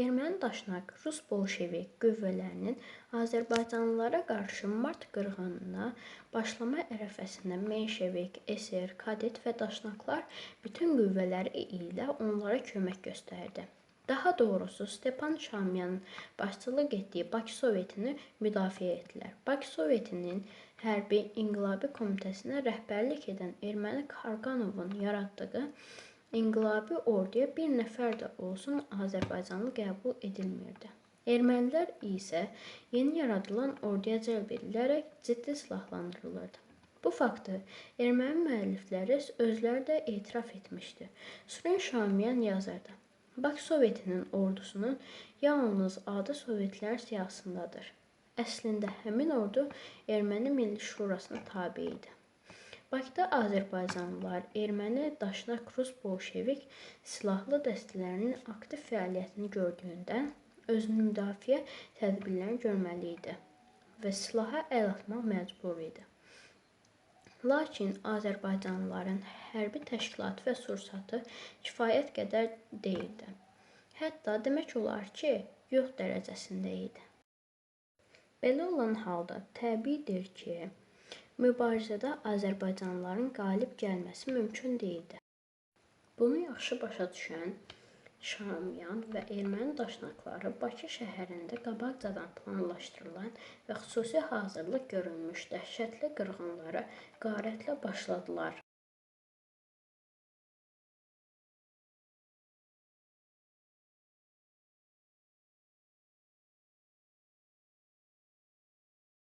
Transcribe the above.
Erməni daşnaq Rus bolşevik qüvvələrinin azərbaycanlılara qarşı mart qırğınına başlama ərəfəsində menşevik, SR, kadet və daşnaqlar bütün qüvvələri ilə onlara kömək göstərdi. Daha doğrusu Stepan Şamyanın başçılıq etdiyi Bakı Sovetini müdafiə etdilər. Bakı Sovetinin hərbi inqilabi komitəsinə rəhbərlik edən Erməni Karqanovun yaratdığı İnqilabi orduya bir nəfər də olsun azərbaycanlı qəbul edilmirdi. Ermənilər isə yeni yaradılan orduya cəlb edilərək ciddi silahlandırılırdı. Bu faktı erməni müəllifləri özləri də etiraf etmişdi. Suren Şamiyan yazırdı. Bakı Sovetinin ordusunun yalnız adı Sovetlər siyahısındadır. Əslində həmin ordu Erməni Milli Şurasına tabe idi. Bakıda azərbaycanlılar erməni daşnaq Rus bolşevik silahlı dəstələrinin aktiv fəaliyyətini gördüyündən özünü müdafiə tədbirlərini görməli idi və silaha əl atmaq məcbur idi. Lakin azərbaycanlıların hərbi təşkilatı və sursatı kifayət qədər deyildi. Hətta demək olar ki, yox dərəcəsində idi. Belə olan halda təbiidir ki, Mübarizədə azərbaycanlıların qalib gəlməsi mümkün deyildi. Bunu yaxşı başa düşən Şamyan və erməni daşnaqları Bakı şəhərində qabaqcadan planlaşdırılan və xüsusi hazırlıq görülmüş dəhşətli qırğınlara qarətlə başladılar.